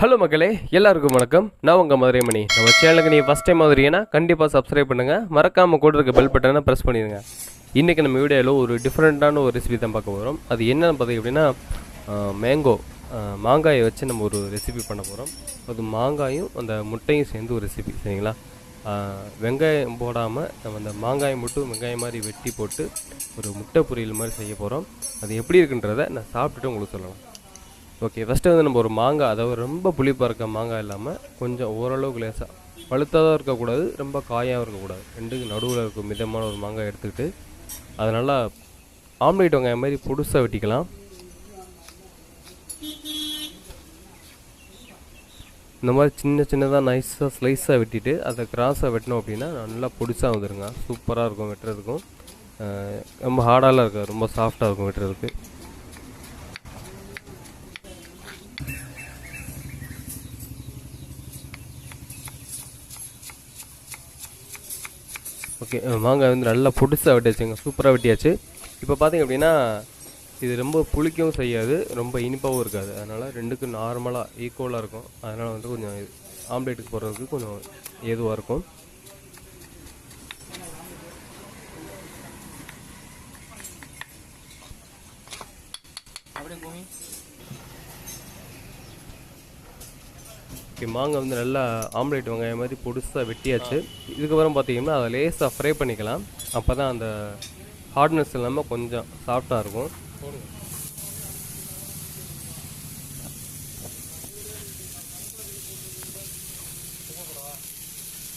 Hello மக்களே எல்லாருக்கும் வணக்கம். நான் உங்கள் மதுரை மணி நம்ம சேனலுக்கு நீங்கள் ஃபஸ்ட் டைம் மதுரைனா கண்டிப்பாக சப்ஸ்கிரைப் பண்ணுங்கள் மறக்காமல் கூட இருக்க பெல் பட்டனை ப்ரெஸ் பண்ணிடுங்க. இன்றைக்கி நம்ம வீடியோவில் ஒரு டிஃப்ரெண்ட்டான ஒரு ரெசிபி தான் பார்க்க போகிறோம் அது என்னென்னு பார்த்தீங்க அப்படின்னா மேங்கோ மாங்காயை வச்சு நம்ம ஒரு ரெசிபி பண்ண போகிறோம் அது மாங்காயும் அந்த முட்டையும் சேர்ந்து ஒரு ரெசிபி சரிங்களா? வெங்காயம் போடாமல் நம்ம அந்த மாங்காயம் மட்டும் வெங்காயம் மாதிரி வெட்டி போட்டு ஒரு முட்டை பொரியல் மாதிரி செய்ய போகிறோம் அது எப்படி இருக்குன்றதை நான் சாப்பிட்டுட்டு உங்களுக்கு சொல்லலாம். ஓகே ஃபஸ்ட்டு வந்து நம்ம ஒரு மாங்காய் அதாவது ரொம்ப புளிப்பாக இருக்க மாங்காய் இல்லாமல் கொஞ்சம் ஓரளவுக்கு லேசாக பழுத்ததாக இருக்கக்கூடாது ரொம்ப காயாகவும் இருக்கக்கூடாது. ரெண்டுக்கு நடுவில் இருக்க மிதமான ஒரு மாங்காய் எடுத்துக்கிட்டு அதை நல்லா ஆம்லேட் வெங்காயம் மாதிரி புதுசாக வெட்டிக்கலாம். இந்த மாதிரி சின்ன சின்னதாக நைஸாக ஸ்லைஸாக வெட்டிட்டு அதை கிராஸாக வெட்டினோம் அப்படின்னா நல்லா பொடிசாக வந்துடுங்க சூப்பராக இருக்கும் வெட்டுறதுக்கும். ரொம்ப ஹார்டாலாம் இருக்காது ரொம்ப சாஃப்டாக இருக்கும் வெட்டுறதுக்கு. ஓகே மாங்காய் வந்து நல்லா புதுசாக வெட்டியாச்சுங்க. சூப்பராக வெட்டியாச்சு. இப்போ பார்த்தீங்க அப்படின்னா இது ரொம்ப புளிக்கவும் செய்யாது ரொம்ப இனிப்பாகவும் இருக்காது. அதனால் ரெண்டுக்கும் நார்மலாக ஈக்குவலாக இருக்கும். அதனால் வந்து கொஞ்சம் ஆம்லேட்டுக்கு போடுறதுக்கு கொஞ்சம் ஏதுவாக இருக்கும். ஓகே மாங்காய் வந்து நல்லா ஆம்லேட் வெங்காயம் மாதிரி பொடுசாக வெட்டியாச்சு. இதுக்கப்புறம் பார்த்தீங்கன்னா அதை லேசாக ஃப்ரை பண்ணிக்கலாம். அப்போ தான் அந்த ஹார்ட்னஸ் இல்லாமல் கொஞ்சம் சாஃப்டாக இருக்கும்.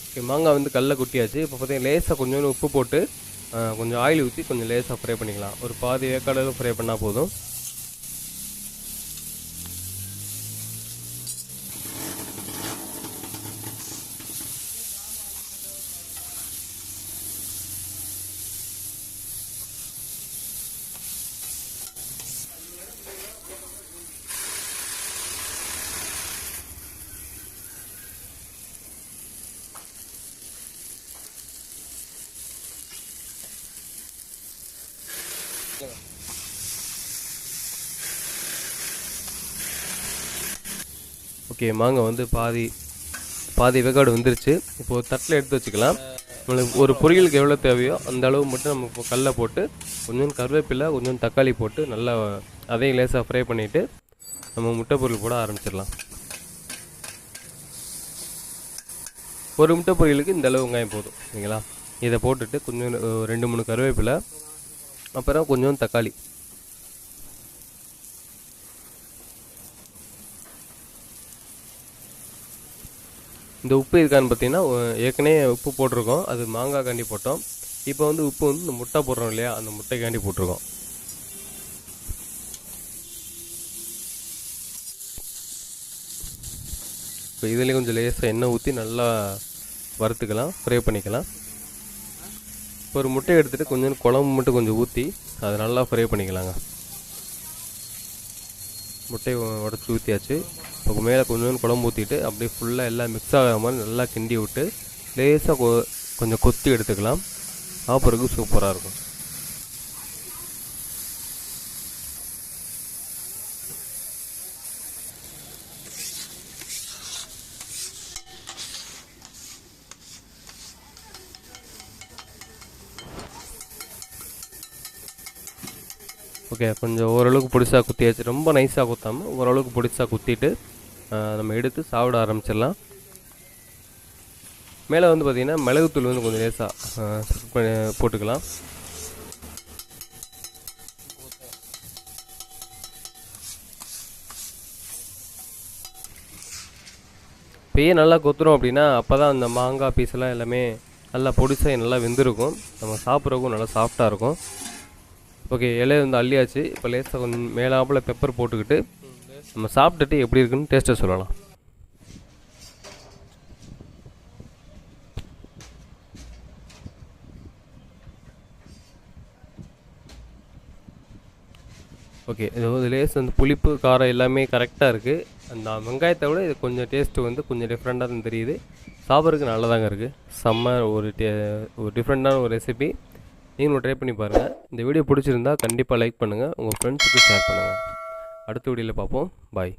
ஓகே மாங்காய் வந்து கல்ல குட்டியாச்சு. இப்போ பார்த்தீங்கன்னா லேசாக கொஞ்சோண்டு உப்பு போட்டு கொஞ்சம் ஆயில் ஊற்றி கொஞ்சம் லேசாக ஃப்ரை பண்ணிக்கலாம். ஒரு பாதி வேக்காடு ஃப்ரை பண்ணால் போதும். ஓகே மாங்காய் வந்து பாதி பாதி வெகாடு வந்துருச்சு. இப்போது தட்டில் எடுத்து வச்சுக்கலாம். நம்மளுக்கு ஒரு பொரியலுக்கு எவ்வளோ தேவையோ அந்த அளவு மட்டும் நம்ம இப்போ கல்லை போட்டு கொஞ்சம் கருவேப்பிலை கொஞ்சம் தக்காளி போட்டு நல்லா அதையும் லேசாக ஃப்ரை பண்ணிவிட்டு நம்ம முட்டை பொரியல் போட ஆரம்பிச்சிடலாம். ஒரு முட்டை பொரியலுக்கு இந்த அளவு வெங்காயம் போதும் சரிங்களா? இதை போட்டுட்டு கொஞ்சம் ரெண்டு மூணு கருவேப்பிலை அப்புறம் கொஞ்சம் தக்காளி. இந்த உப்பு இருக்கான்னு பார்த்தீங்கன்னா ஏற்கனவே உப்பு போட்டிருக்கோம். அது மாங்காய் காண்டி போட்டோம். இப்போ வந்து உப்பு வந்து இந்த முட்டை போடுறோம் இல்லையா? அந்த முட்டைக்காண்டி போட்டிருக்கோம். இப்போ இதுலேயும் கொஞ்சம் லேசாக எண்ணெய் ஊற்றி நல்லா வறுத்துக்கலாம் ஃப்ரை பண்ணிக்கலாம். இப்போ ஒரு முட்டையை எடுத்துகிட்டு கொஞ்சம் குழம்பு மட்டும் கொஞ்சம் ஊற்றி அதை நல்லா ஃப்ரை பண்ணிக்கலாங்க. முட்டையை உடச்சி ஊற்றியாச்சு இப்போ மேலே கொஞ்சம் குழம்பு ஊற்றிட்டு அப்படியே ஃபுல்லாக எல்லாம் மிக்ஸ் ஆகிற மாதிரி நல்லா கிண்டி விட்டு லேசாக கொ கொஞ்சம் கொத்தி எடுத்துக்கலாம். சாப்பிட்றதுக்கு சூப்பராக இருக்கும். ஓகே கொஞ்சம் ஓரளவுக்கு பிடிச்சா குத்தியாச்சு. ரொம்ப நைஸாக குத்தாமல் ஓரளவுக்கு பொடிசாக குத்திட்டு நம்ம எடுத்து சாப்பிட ஆரம்பிச்சிடலாம். மேலே வந்து பார்த்திங்கன்னா மிளகுத்தூள் வந்து கொஞ்சம் லேசாக போட்டுக்கலாம். பெய்ய நல்லா கொத்துறோம் அப்படின்னா அப்போ தான் அந்த மாங்காய் பீஸ் எல்லாம் எல்லாமே நல்லா பொடிசாக நல்லா வெந்திருக்கும். நம்ம சாப்பிட்றக்கும் நல்லா சாஃப்டாக இருக்கும். ஓகே இலையை வந்து அள்ளியாச்சு. இப்போ லேசாக கொஞ்சம் மேலாப்பில் பெப்பர் போட்டுக்கிட்டு நம்ம சாப்பிட்டுட்டு எப்படி இருக்குன்னு டேஸ்ட்டை சொல்லலாம். ஓகே இது வந்து லேஸ் அந்த புளிப்பு காரம் எல்லாமே கரெக்டாக இருக்குது அந்த வெங்காயத்தை விட இது கொஞ்சம் டேஸ்ட்டு வந்து கொஞ்சம் டிஃப்ரெண்ட்டாக தான் தெரியுது. சாப்பிட்றதுக்கு நல்லதாங்க இருக்குது செம்ம ஒரு டே ஒரு டிஃப்ரெண்ட்டான ஒரு ரெசிபி நீங்களும் ட்ரை பண்ணி பாருங்கள் இந்த வீடியோ பிடிச்சிருந்தா கண்டிப்பாக லைக் பண்ணுங்கள் உங்கள் ஃப்ரெண்ட்ஸுக்கு ஷேர் பண்ணுங்கள் அடுத்த வீடியோவில் பார்ப்போம். பாய்